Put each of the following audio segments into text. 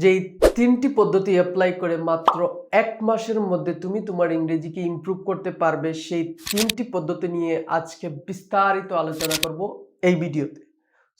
যে এই তিনটি পদ্ধতি অ্যাপ্লাই করে মাত্র এক মাসের মধ্যে তুমি তোমার ইংরেজিকে ইমপ্রুভ করতে পারবে, সেই তিনটি পদ্ধতি নিয়ে আজকে বিস্তারিত আলোচনা করব এই ভিডিওতে।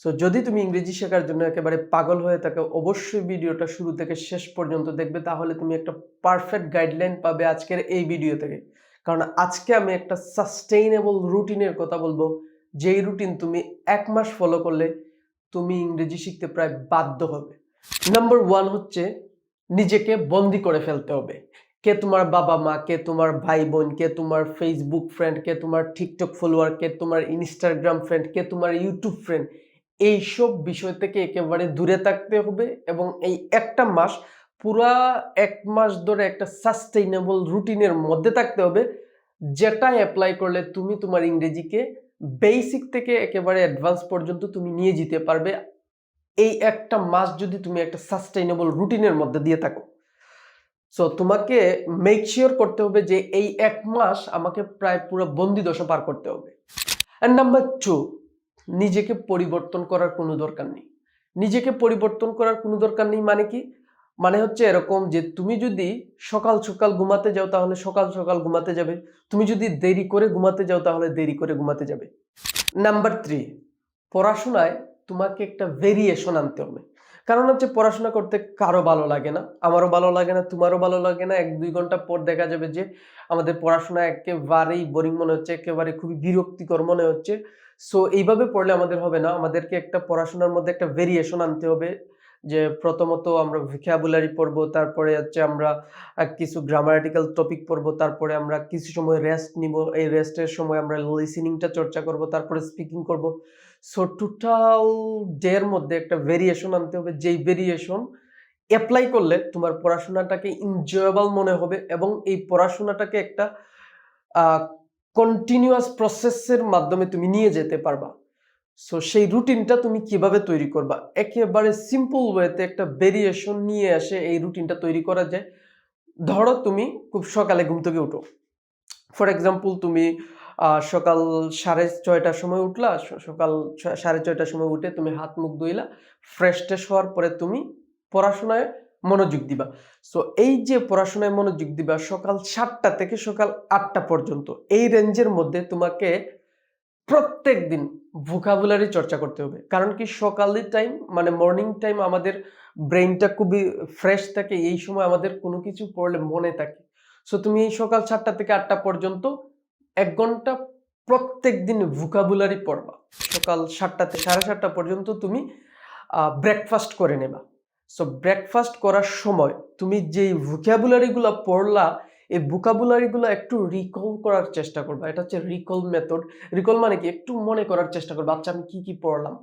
সো যদি তুমি ইংরেজি শেখার জন্য একেবারে পাগল হয়ে থাকো, অবশ্যই ভিডিওটা শুরু থেকে শেষ পর্যন্ত দেখবে, তাহলে তুমি একটা পারফেক্ট গাইডলাইন পাবে আজকের এই ভিডিও থেকে। কারণ আজকে আমি একটা সাস্টেইনেবল রুটিনের কথা বলব, যেই রুটিন তুমি এক মাস ফলো করলে তুমি ইংরেজি শিখতে প্রায় বাধ্য হবে। নাম্বার ওয়ান হচ্ছে নিজেকে বন্দি করে ফেলতে হবে। কে তোমার বাবা মা, কে তোমার ভাই বোন কে তোমার ফেসবুক ফ্রেন্ড কে তোমার টিকটক ফলোয়ার কে তোমার ইনস্টাগ্রাম ফ্রেন্ড কে তোমার ইউটিউব ফ্রেন্ড এইসব বিষয় থেকে একেবারে দূরে থাকতে হবে এবং এই একটা মাস পুরা এক মাস ধরে একটা সাস্টেইনেবল রুটিনের মধ্যে থাকতে হবে যেটা অ্যাপ্লাই করলে তুমি তোমার ইংরেজিকে বেসিক থেকে একেবারে অ্যাডভান্স পর্যন্ত তুমি নিয়ে যেতে পারবে। এই একটা মাস যদি তুমি একটা সাস্টেইনেবল রুটিনের মধ্যে দিয়ে থাকো। সো তোমাকে মেক শিওর করতে হবে যে এই এক মাস আমাকে প্রায় পুরো বন্দি দশা পার করতে হবে। অ্যান্ড নাম্বার টু নিজেকে পরিবর্তন করার কোনো দরকার নেই। নিজেকে পরিবর্তন করার কোনো দরকার নেই মানে কি? মানে হচ্ছে এরকম যে তুমি যদি সকাল সকাল ঘুমাতে যাও তাহলে সকাল সকাল ঘুমাতে যাবে। তুমি যদি দেরি করে ঘুমাতে যাও তাহলে দেরি করে ঘুমাতে যাবে। নাম্বার থ্রি পড়াশোনায় তোমাকে একটা ভেরিয়েশন আনতে হবে। কারণ হচ্ছে পড়াশোনা করতে কারও ভালো লাগে না, আমারও ভালো লাগে না, তোমারও ভালো লাগে না, এক দুই ঘণ্টা পর দেখা যাবে যে আমাদের পড়াশোনা একেবারেই বোরিং মনে হচ্ছে, একেবারে খুবই বিরক্তিকর মনে হচ্ছে। সো এইভাবে পড়লে আমাদের হবে না, আমাদেরকে একটা পড়াশোনার মধ্যে একটা ভেরিয়েশন আনতে হবে। যে প্রথমত আমরা ভোকাবুলারি পড়ব, তারপরে হচ্ছে আমরা কিছু গ্রামাটিক্যাল টপিক পড়ব, তারপরে আমরা কিছু সময় রেস্ট নিব, এই রেস্টের সময় আমরা লিসেনিংটা চর্চা করব, তারপরে স্পিকিং করব। সো টোটাল ডের মধ্যে একটা ভেরিয়েশন আনতে হবে। যেই ভেরিয়েশন অ্যাপ্লাই করলে তোমার পড়াশোনাটাকে এনজয়েবল মনে হবে এবং এই পড়াশোনাটাকে একটা কন্টিনিউয়াস প্রসেসের মাধ্যমে তুমি নিয়ে যেতে পারবা। সো সেই রুটিনটা তুমি কীভাবে তৈরি করবা? একেবারে সিম্পল ওয়েতে একটা ভেরিয়েশন নিয়ে আসে এই রুটিনটা তৈরি করা যায়। ধরো তুমি খুব সকালে ঘুম থেকে উঠো। ফর এক্সাম্পল তুমি সকাল সাড়ে ছয়টার সময় উঠলা সকাল সাড়ে ছয়টার সময় উঠে তুমি হাত মুখ ধুইলা ফ্রেশ ট্রেশ হওয়ার পরে তুমি পড়াশোনায় মনোযোগ দিবা। সো এই যে পড়াশোনায় মনোযোগ দিবা সকাল সাতটা থেকে সকাল আটটা পর্যন্ত, এই রেঞ্জের মধ্যে তোমাকে প্রত্যেক দিন ভোকাবুলারি চর্চা করতে হবে। কারণ কি সকালের টাইম মানে মর্নিং টাইম আমাদের ব্রেনটা খুবই ফ্রেশ থাকে, এই সময় আমাদের কোনো কিছু পড়লে মনে থাকে। সো তুমি এই সকাল সাতটা থেকে আটটা পর্যন্ত এক ঘণ্টা প্রত্যেক দিন ভোকাবুলারি পড়বা। সকাল সাতটা থেকে সাড়ে সাতটা পর্যন্ত তুমি ব্রেকফাস্ট করে নেবা। সো ব্রেকফাস্ট করার সময় তুমি যেই ভোকাবুলারিগুলো পড়লা, এই ভোকাবুলারিগুলো একটু রিকল করার চেষ্টা করবা। এটা হচ্ছে রিকল মেথড রিকল মানে কি? একটু মনে করার চেষ্টা করবা আচ্ছা আমি কি কি পড়লাম?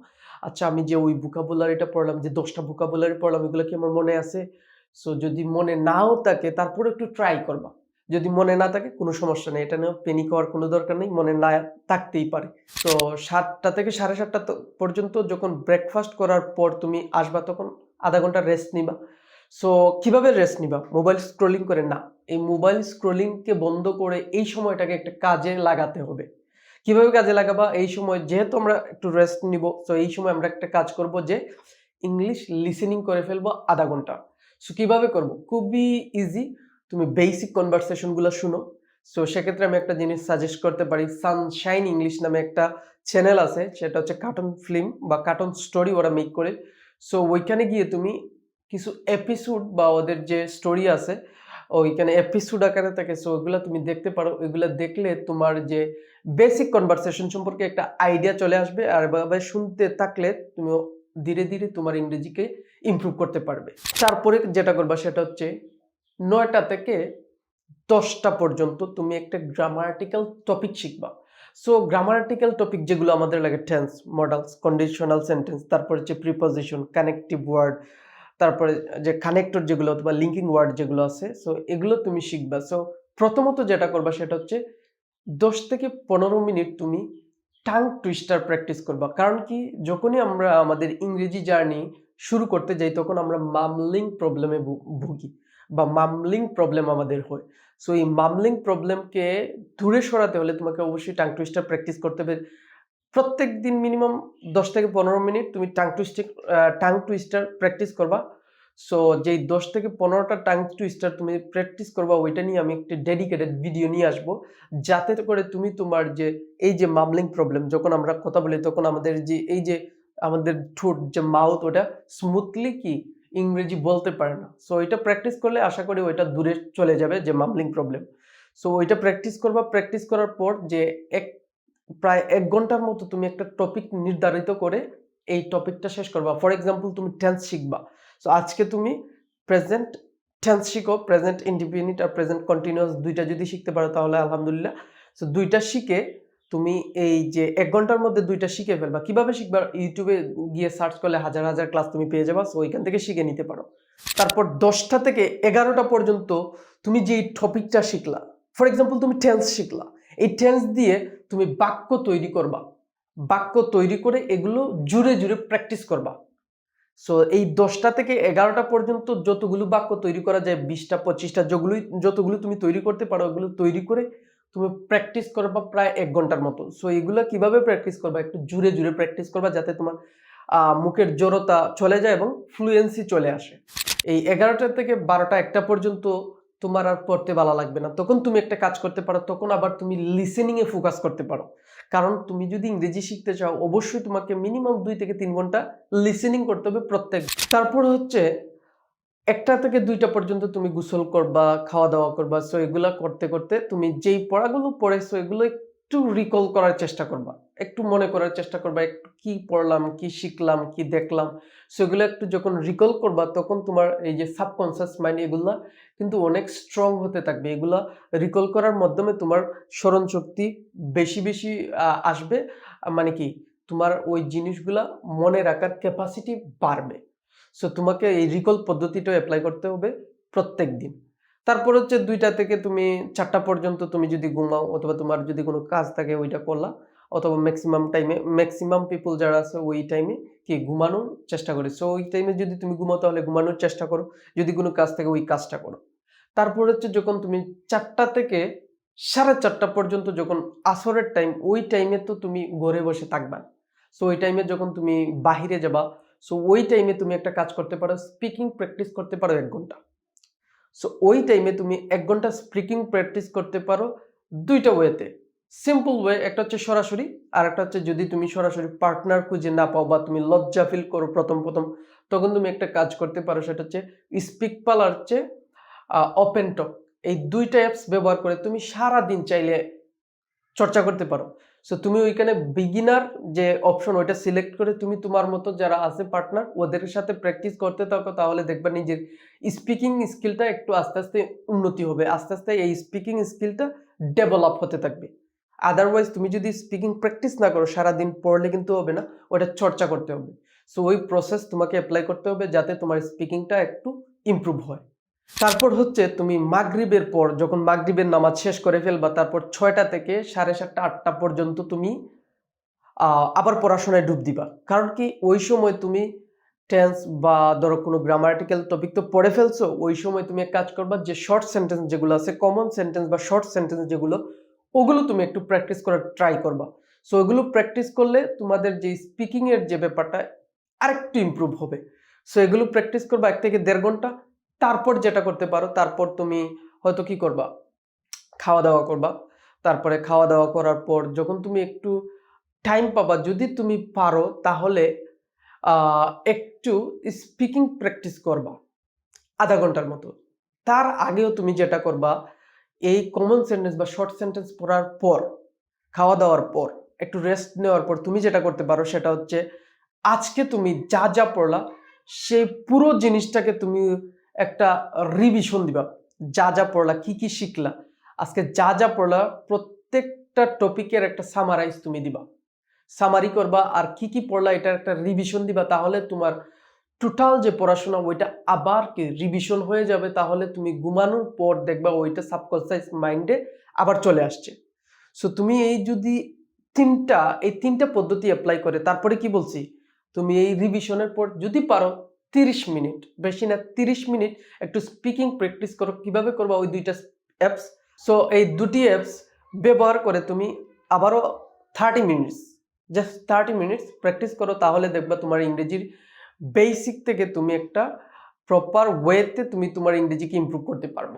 আচ্ছা আমি যে ওই ভোকাবুলারিটা পড়লাম, যে দশটা ভোকাবুলারি পড়লাম, এগুলো কি আমার মনে আছে? সো যদি মনে নাও থাকে, তারপরে একটু ট্রাই করবা। যদি মনে না থাকে, কোনো সমস্যা নেই। এটা নিয়ে পেনিক হওয়ার কোনো দরকার নেই, মনে না থাকতেই পারে। তো সাতটা থেকে সাড়ে সাতটা পর্যন্ত যখন ব্রেকফাস্ট করার পর তুমি আসবা, তখন আধা ঘণ্টা রেস্ট নিবা। সো কীভাবে রেস্ট নিবা? মোবাইল স্ক্রোলিং করে? না, এই মোবাইল স্ক্রোলিংকে বন্ধ করে এই সময়টাকে একটা কাজে লাগাতে হবে। কীভাবে কাজে লাগাবা? এই সময় যেহেতু আমরা একটু রেস্ট নিব সো এই সময় আমরা একটা কাজ করব যে ইংলিশ লিসেনিং করে ফেলব আধা ঘণ্টা। সো কীভাবে করব? খুবই ইজি তুমি বেসিক কনভারসেশনগুলো শুনো। সো সেক্ষেত্রে আমি একটা জিনিস সাজেস্ট করতে পারি সানশাইন ইংলিশ নামে একটা চ্যানেল আছে, সেটা হচ্ছে কার্টুন ফিল্ম বা কার্টুন স্টোরি ওরা মেক করে। সো ওইখানে গিয়ে তুমি কিছু এপিসোড বা ওদের যে স্টোরি আছে, ওইখানে এপিসোড আকারে থাকে সো ওইগুলো তুমি দেখতে পারো। ওইগুলো দেখলে তোমার যে বেসিক কনভারসেশন সম্পর্কে একটা আইডিয়া চলে আসবে, আর এভাবে শুনতে থাকলে তুমি ধীরে ধীরে তোমার ইংরেজিকে ইমপ্রুভ করতে পারবে। তারপরে যেটা করবা, সেটা হচ্ছে নয়টা থেকে দশটা পর্যন্ত তুমি একটা গ্রামাটিক্যাল টপিক শিখবা। সো গ্রামাটিক্যাল টপিক যেগুলো আমাদের লাগে টেন্স মডেলস কন্ডিশনাল সেন্টেন্স তারপর হচ্ছে প্রিপোজিশন কানেক্টিভ ওয়ার্ড তারপরে যে কানেক্টর যেগুলো অথবা লিঙ্কিং ওয়ার্ড যেগুলো আছে সো এগুলো তুমি শিখবা। সো প্রথমত যেটা করবা সেটা হচ্ছে দশ থেকে পনেরো মিনিট তুমি টাং টুইস্টার প্র্যাকটিস করবা। কারণ কি? যখনই আমরা আমাদের ইংরেজি জার্নি শুরু করতে যাই, তখন আমরা মামলিং প্রবলেমে ভুগি। বা মামলিং প্রবলেম আমাদের হয়। সো এই মামলিং প্রবলেমকে দূরে সরাতে হলে তোমাকে অবশ্যই টাং টুইস্টার প্র্যাকটিস করতে হবে। প্রত্যেক দিন মিনিমাম দশ থেকে পনেরো মিনিট তুমি tongue twister tongue twister practice করবা। সো যেই দশ থেকে পনেরোটা টাং টুইস্টার তুমি প্র্যাকটিস করবা, ওইটা নিয়ে আমি একটি ডেডিকেটেড ভিডিও নিয়ে আসব। যাতে করে তুমি তোমার যে, এই যে মামলিং প্রবলেম যখন আমরা কথা বলি, তখন আমাদের যে, এই যে আমাদের ঠোঁট, যে মাউথ ওটা স্মুথলি কি ইংরেজি বলতে পারে না। সো এটা প্র্যাকটিস করলে আশা করি ওইটা দূরে চলে যাবে যে মামলিং প্রবলেম সো ওইটা প্র্যাকটিস করবা। প্র্যাকটিস করার পর যে এক, প্রায় এক ঘণ্টার মতো তুমি একটা টপিক নির্ধারিত করে এই টপিকটা শেষ করবা। ফর এক্সাম্পল তুমি টেন্স শিখবা। সো আজকে তুমি প্রেজেন্ট টেন্স শিখো। প্রেজেন্ট ইন্ডিপেন্ডেন্ট আর প্রেজেন্ট কন্টিনিউয়াস দুইটা যদি শিখতে পারো তাহলে আলহামদুলিল্লাহ। সো দুইটা শিখে তুমি এই যে এক ঘণ্টার মধ্যে দুইটা শিখে ফেলবা। কীভাবে শিখবা? ইউটিউবে গিয়ে সার্চ করলে হাজার হাজার ক্লাস তুমি পেয়ে যাবা সো ওইখান থেকে শিখে নিতে পারো। তারপর দশটা থেকে এগারোটা পর্যন্ত তুমি যে টপিকটা শিখলা ফর এক্সাম্পল তুমি টেন্স শিখলা, এই টেন্স দিয়ে তুমি বাক্য তৈরি করবা। বাক্য তৈরি করে এগুলো জুড়ে জুড়ে প্র্যাকটিস করবা। সো এই দশটা থেকে এগারোটা পর্যন্ত যতগুলো বাক্য তৈরি করা যায়, বিশটা, পঁচিশটা যেগুলো যতগুলো তুমি তৈরি করতে পারো, ওগুলো তৈরি করে তুমি প্র্যাকটিস করবা প্রায় এক ঘণ্টার মতো। সো এগুলো কীভাবে প্র্যাকটিস করবা? একটু জুড়ে জুড়ে প্র্যাকটিস করবা যাতে তোমার মুখের জড়তা চলে যায় এবং ফ্লুয়েন্সি চলে আসে। এই এগারোটা থেকে বারোটা একটা পর্যন্ত তোমার আর পড়তে ভালো লাগবে না। তখন তুমি একটা কাজ করতে পারো, তখন আবার তুমি লিসেনিংয়ে ফোকাস করতে পারো। কারণ তুমি যদি ইংরেজি শিখতে চাও, অবশ্যই তোমাকে মিনিমাম দুই থেকে তিন ঘণ্টা লিসেনিং করতে হবে প্রত্যেক। তারপর হচ্ছে একটা থেকে দুইটা পর্যন্ত তুমি গোসল করবা খাওয়া দাওয়া করবা সো এগুলা করতে করতে তুমি যেই পড়াগুলো পড়েছো, এগুলো একটু রিকল করার চেষ্টা করবা। একটু মনে করার চেষ্টা করবা, একটু কি পড়লাম, কি শিখলাম, কি দেখলাম সেগুলো একটু যখন রিকল করবা, তখন তোমার এই যে সাবকনসিয়াস মাইন্ড এগুলা কিন্তু অনেক স্ট্রং হতে থাকবে। এগুলা রিকল করার মাধ্যমে তোমার স্মরণ শক্তি বেশি বেশি আসবে। মানে কি? তোমার ওই জিনিসগুলা মনে রাখার ক্যাপাসিটি বাড়বে। সো তোমাকে এই রিকল পদ্ধতিটা অ্যাপ্লাই করতে হবে প্রত্যেক দিন তারপর হচ্ছে দুইটা থেকে তুমি চারটা পর্যন্ত তুমি যদি ঘুমাও অথবা তোমার যদি কোনো কাজ থাকে ওইটা করলা অথবা ম্যাক্সিমাম টাইমে ম্যাক্সিমাম পিপল যারা আছে ওই টাইমে কি ঘুমানোর চেষ্টা করে। সো ওই টাইমে যদি তুমি ঘুমাও তাহলে ঘুমানোর চেষ্টা করো। যদি কোনো কাজ থাকে ওই কাজটা করো। তারপর হচ্ছে যখন তুমি চারটা থেকে সাড়ে চারটা পর্যন্ত যখন আসরের টাইম ওই টাইমে তো তুমি ঘরে বসে থাকবা। সো ওই টাইমে যখন তুমি বাহিরে যাবা সো ওই টাইমে তুমি একটা কাজ করতে পারো স্পিকিং প্র্যাকটিস করতে পারো এক ঘণ্টা। সো ওই টাইমে তুমি এক ঘণ্টা স্পিকিং প্র্যাকটিস করতে পারো দুইটা ওয়েতে সিম্পল ওয়ে একটা হচ্ছে সরাসরি, আর একটা হচ্ছে যদি তুমি সরাসরি পার্টনার খুঁজে না পাও বা তুমি লজ্জা ফিল করো প্রথম প্রথম, তখন তুমি একটা কাজ করতে পারো, সেটা হচ্ছে স্পিক পাল আর হচ্ছে ওপেন টক এই দুইটা অ্যাপস ব্যবহার করে তুমি সারা দিন চাইলে চর্চা করতে পারো। সো তুমি ওইখানে বিগিনার যে অপশন ওইটা সিলেক্ট করে তুমি তোমার মতো যারা আছে পার্টনার ওদের সাথে প্র্যাকটিস করতে থাকো, তাহলে দেখবা নিজের স্পিকিং স্কিলটা একটু আস্তে আস্তে উন্নতি হবে। আস্তে আস্তে এই স্পিকিং স্কিলটা ডেভেলপ হতে থাকবে। আদারওয়াইজ তুমি যদি স্পিকিং প্র্যাকটিস না করো, সারাদিন পড়লে কিন্তু হবে না, ওটা চর্চা করতে হবে। সো ওই প্রসেস তোমাকে অ্যাপ্লাই করতে হবে যাতে তোমার স্পিকিংটা একটু ইমপ্রুভ হয়। তারপর হচ্ছে তুমি মাগরিবের পর যখন মাগরিবের নামাজ শেষ করে ফেলবা, তারপর ছয়টা থেকে সাড়ে সাতটা, আটটা পর্যন্ত তুমি আবার পড়াশোনায় ডুব দিবা। কারণ কি ওই সময় তুমি টেন্স বা ধরো কোনো গ্রামাটিক্যাল টপিক তো পড়ে ফেলছো, ওই সময় তুমি এক কাজ করবা যে শর্ট সেন্টেন্স যেগুলো আছে কমন সেন্টেন্স বা শর্ট সেন্টেন্স যেগুলো, ওগুলো তুমি একটু প্র্যাকটিস করার ট্রাই করবা। সো ওগুলো প্র্যাকটিস করলে তোমাদের যে স্পিকিংয়ের যে ব্যাপারটা আরেকটু ইমপ্রুভ হবে। সো এগুলো প্র্যাকটিস করবা এক থেকে দেড় ঘণ্টা তারপর যেটা করতে পারো, তারপর তুমি হয়তো কি করবা? খাওয়া দাওয়া করবা। তারপরে খাওয়া দাওয়া করার পর যখন তুমি একটু টাইম পাবা, যদি তুমি পারো তাহলে একটু স্পিকিং প্র্যাকটিস করবা। আধা ঘণ্টার মতো। তার আগেও তুমি যেটা করবা, এই কমন সেন্টেন্স বা শর্ট সেন্টেন্স পড়ার পর খাওয়া দাওয়ার পর, একটু রেস্ট নেওয়ার পর তুমি যেটা করতে পারো সেটা হচ্ছে, আজকে তুমি যা যা পড়লা, সেই পুরো জিনিসটাকে তুমি একটা রিভিশন দিবা। যা যা পড়লা, কি কি শিখলা। আজকে যা যা পড়লা, প্রত্যেকটা টপিকের একটা সামারাইজ তুমি দিবা। সামারি করবা আর কি কি পড়লা, এটার একটা রিভিশন দিবা। তাহলে তোমার টোটাল যে পড়াশোনা, ওইটা আবার কি রিভিশন হয়ে যাবে। তাহলে তুমি ঘুমানোর পর দেখবা ওইটা সাবকনসিয়াস মাইন্ডে আবার চলে আসছে। সো তুমি এই যদি তিনটা, এই তিনটা পদ্ধতি অ্যাপ্লাই করে, তারপরে কি বলছি? তুমি এই রিভিশনের পর যদি পারো তিরিশ মিনিট, বেশি না তিরিশ মিনিট একটু স্পিকিং প্র্যাকটিস করো। কীভাবে করবা? ওই দুইটা অ্যাপস সো এই দুটি অ্যাপস ব্যবহার করে তুমি আবারও thirty minutes just thirty minutes practice করো। তাহলে দেখবা তোমার ইংরেজির বেসিক থেকে তুমি একটা প্রপার ওয়েতে তুমি তোমার ইংরেজিকে ইমপ্রুভ করতে পারবে।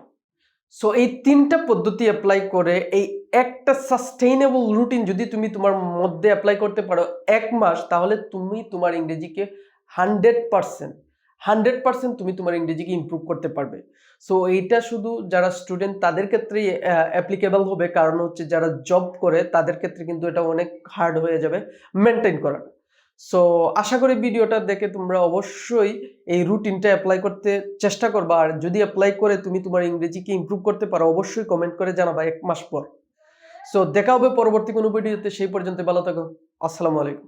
সো এই তিনটা পদ্ধতি অ্যাপ্লাই করে এই একটা সাস্টেইনেবল রুটিন যদি তুমি তোমার মধ্যে অ্যাপ্লাই করতে পারো এক মাস, তাহলে তুমি তোমার ইংরেজিকে হান্ড্রেড পারসেন্ট হান্ড্রেড পার্সেন্ট তুমি তোমার ইংরেজিকে ইমপ্রুভ করতে পারবে। সো এইটা শুধু যারা স্টুডেন্ট তাদের ক্ষেত্রেই অ্যাপ্লিকেবল হবে। কারণ হচ্ছে যারা জব করে, তাদের ক্ষেত্রে কিন্তু এটা অনেক হার্ড হয়ে যাবে মেনটেন করা সো আশা করি ভিডিওটা দেখে তোমরা অবশ্যই এই রুটিনটা অ্যাপ্লাই করতে চেষ্টা করবা। আর যদি অ্যাপ্লাই করে তুমি তোমার ইংরেজিকে ইমপ্রুভ করতে পারো, অবশ্যই কমেন্ট করে জানাবা এক মাস পর। সো দেখা হবে পরবর্তী কোনো ভিডিওতে সেই পর্যন্ত ভালো থাকো। আসসালামু আলাইকুম।